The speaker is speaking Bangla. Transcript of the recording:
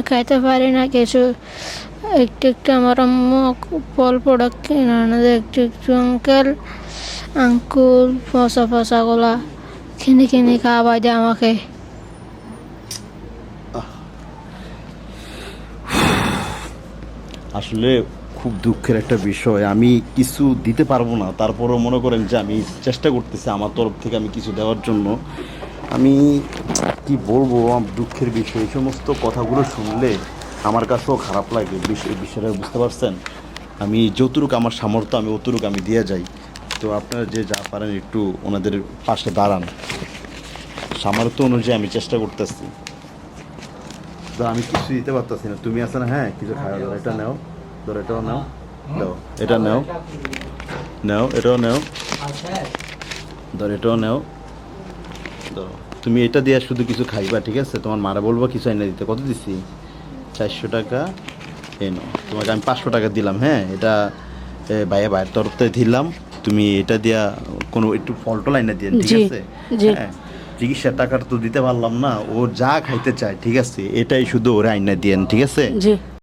আমি খাইতে পারি না কিছু একটু একটু আমার আম্মু ফল প্রোডাক্ট একটু একটু আঙ্কেল আঙ্কুল পচা পচাগুলা কিনে কিনে খাওয়াই দেয় আমাকে আসলে খুব দুঃখের একটা বিষয়। আমি কিছু দিতে পারব না। তারপরও মনে করেন যে আমি চেষ্টা করতেছি আমার তরফ থেকে আমি কিছু দেওয়ার জন্য। আমি কি বলব আমার দুঃখের বিষয়। এই সমস্ত কথাগুলো শুনলে আমার কাছেও খারাপ লাগে। বিষয় বিষয়টা বুঝতে পারছেন? আমি যতটুকু আমার সামর্থ্য আমি অতটুকু আমি দিয়ে যাই। তো আপনারা যে যা পারেন একটু ওনাদের পাশে দাঁড়ান। সামর্থ্য অনুযায়ী আমি চেষ্টা করতেছি। তো আমি কিছু দিতে পারতেছি না। তুমি আছে না? হ্যাঁ কিছু খাওয়া দাও এটা নাও। ধর এটাও নাও। দাও এটা নাও। নাও এটাও নাও। ধর এটাও নাও। ধরো তুমি এটা দিয়ে শুধু কিছু খাইবা ঠিক আছে? তোমার মারা বলব কিছু এনে দিতে। কত দিছি? চারশো টাকা। এই নাও তোমাকে আমি পাঁচশো টাকা দিলাম হ্যাঁ? এটা ভাইয়া ভাইয়ের তরফ থেকে দিলাম। তুমি এটা দিয়া কোনো একটু ফল টল এনে দিয়ে ঠিক আছে? হ্যাঁ চিকিৎসার টাকাটা তো দিতে পারলাম না ও যা খাইতে চায় ঠিক আছে? এটাই শুধু ওরা আইনা দিয়েন ঠিক আছে?